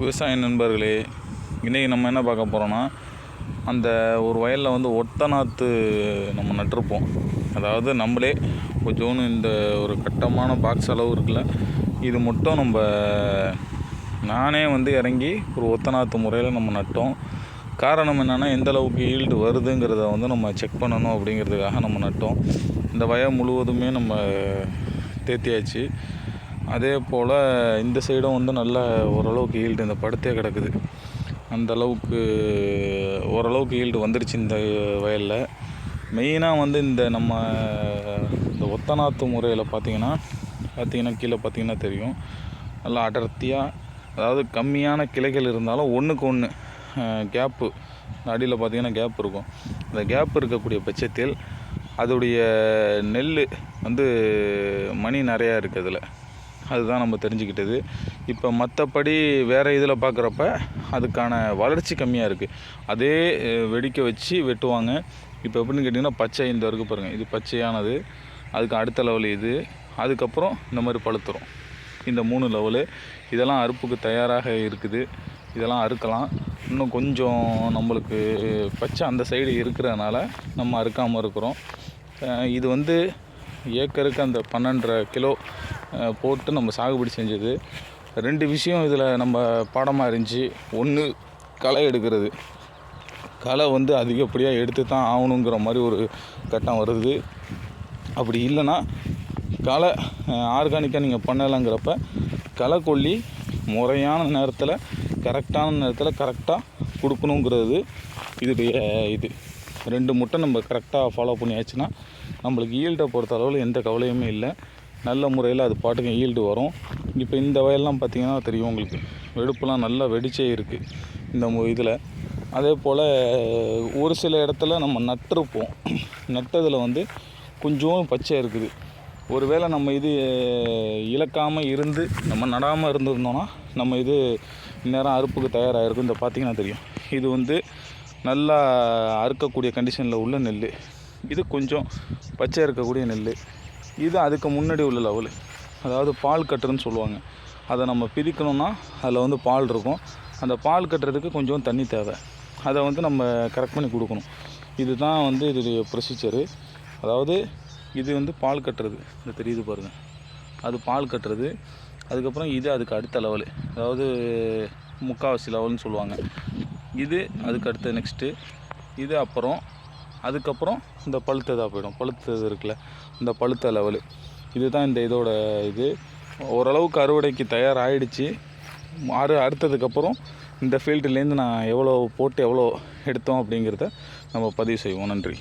விவசாய நண்பர்களே இன்றைக்கி நம்ம என்ன பார்க்க போகிறோன்னா அந்த ஒரு வயலில் வந்து ஒத்த நாற்று நம்ம நட்டிருப்போம். அதாவது நம்மளே கொஞ்சோன்னு இந்த ஒரு கட்டமான பாக்ஸ் அளவு இருக்குல்ல இது மட்டும் நம்ம நானே வந்து இறங்கி ஒரு ஒத்த நாற்று முறையில் நம்ம நட்டோம். காரணம் என்னென்னா எந்த அளவுக்கு ஈல்டு வருதுங்கிறத வந்து நம்ம செக் பண்ணணும் அப்படிங்கிறதுக்காக நம்ம நட்டோம். இந்த வயல் முழுவதுமே நம்ம தேத்தியாச்சு. அதே போல் இந்த சைடும் வந்து நல்ல ஓரளவுக்கு ஈல்டு இந்த படுத்தே கிடக்குது. அந்த அளவுக்கு ஓரளவுக்கு ஈல்டு வந்துடுச்சு இந்த வயலில். மெயினாக வந்து இந்த நம்ம இந்த ஒத்தநாத்து முறையில் பார்த்தீங்கன்னா பார்த்தீங்கன்னா கீழே பார்த்தீங்கன்னா தெரியும். நல்லா அடர்த்தியாக அதாவது கம்மியான கிளைகள் இருந்தாலும் ஒன்றுக்கு ஒன்று கேப்பு அடியில் பார்த்தீங்கன்னா கேப் இருக்கும். அந்த கேப் இருக்கக்கூடிய பட்சத்தில் அதோடைய நெல் வந்து மணி நிறையா இருக்குது அதில். அதுதான் நம்ம தெரிஞ்சுக்கிட்டது. இப்போ மற்றபடி வேறு இதில் பார்க்குறப்ப அதுக்கான வளர்ச்சி கம்மியாக இருக்குது அதே வெடிக்க வச்சு வெட்டுவாங்க. இப்போ எப்படின்னு கேட்டிங்கன்னா பச்சை இந்த வரைக்கும் பாருங்கள் இது பச்சையானது. அதுக்கு அடுத்த லெவல் இது. அதுக்கப்புறம் இந்த மாதிரி பழுத்துரும். இந்த மூணு லெவலு இதெல்லாம் அறுப்புக்கு தயாராக இருக்குது. இதெல்லாம் அறுக்கலாம். இன்னும் கொஞ்சம் நம்மளுக்கு பச்சை அந்த சைடு இருக்கிறதுனால நம்ம அறுக்காமல் இருக்கிறோம். இது வந்து ஏக்கருக்கு அந்த பன்னெண்டரை கிலோ போட்டு நம்ம சாகுபடி செஞ்சது. ரெண்டு விஷயம் இதில் நம்ம பாடமாக இருந்துச்சு. ஒன்று களை எடுக்கிறது. களை வந்து அதிகப்படியாக எடுத்து தான் ஆகணுங்கிற மாதிரி ஒரு கட்டம் வருது. அப்படி இல்லைன்னா களை ஆர்கானிக்காக நீங்கள் பண்ணலைங்கிறப்ப களை கொல்லி முறையான நேரத்தில் கரெக்டான நேரத்தில் கரெக்டாக கொடுக்கணுங்கிறது இதுடைய இது. ரெண்டு முட்டை நம்ம கரெக்டாக ஃபாலோ பண்ணியாச்சுன்னா நம்மளுக்கு ஈல்டை பொறுத்த அளவில் எந்த கவலையுமே இல்லை. நல்ல முறையில் அது பாட்டுக்கு ஈல்டு வரும். இப்போ இந்த வயல்லாம் பார்த்தீங்கன்னா தெரியும் உங்களுக்கு. வெடுப்புலாம் நல்லா வெடிச்சே இருக்குது இந்த இதில். அதே போல் ஒரு சில இடத்துல நம்ம நட்டிருப்போம். நட்டதில் வந்து கொஞ்சம் பச்சை இருக்குது. ஒருவேளை நம்ம இது இழக்காமல் இருந்து நம்ம நடாமல் இருந்திருந்தோன்னா நம்ம இது இந்நேரம் அறுப்புக்கு தயாராகிருக்கும் இந்த பார்த்தீங்கன்னா தெரியும். இது வந்து நல்லா அறுக்கக்கூடிய கண்டிஷனில் உள்ள நெல் இது கொஞ்சம் பச்சை இருக்கக்கூடிய நெல் இது அதுக்கு முன்னாடி உள்ள லெவலு அதாவது பால் கட்டுறன்னு சொல்லுவாங்க. அதை நம்ம பிரிக்கணும்னா அதில் வந்து பால் இருக்கும். அந்த பால் கட்டுறதுக்கு கொஞ்சம் தண்ணி தேவை. அதை வந்து நம்ம கரெக்ட் பண்ணி கொடுக்கணும். இதுதான் வந்து இதோடைய ப்ரொசீஜரு அதாவது இது வந்து பால் கட்டுறது. இந்த தெரியுது பாருங்கள் அது பால் கட்டுறது. அதுக்கப்புறம் இது அதுக்கு அடுத்த லெவலு அதாவது முக்காவாசி லெவல்னு சொல்லுவாங்க. இது அதுக்கு அடுத்த நெக்ஸ்ட்டு இது அப்புறம் அதுக்கப்புறம் இந்த பழுத்ததாக போயிடும். பழுத்தது இருக்குல்ல இந்த பழுத்த லெவலு இதுதான் இந்த இதோட இது. ஓரளவுக்கு அறுவடைக்கு தயாராகிடுச்சு அறு அறுத்ததுக்கப்புறம் இந்த ஃபீல்டுலேருந்து நான் எவ்வளோ போட்டு எவ்வளோ எடுத்தோம் அப்படிங்கிறத நம்ம பதிவு செய்வோம். நன்றி.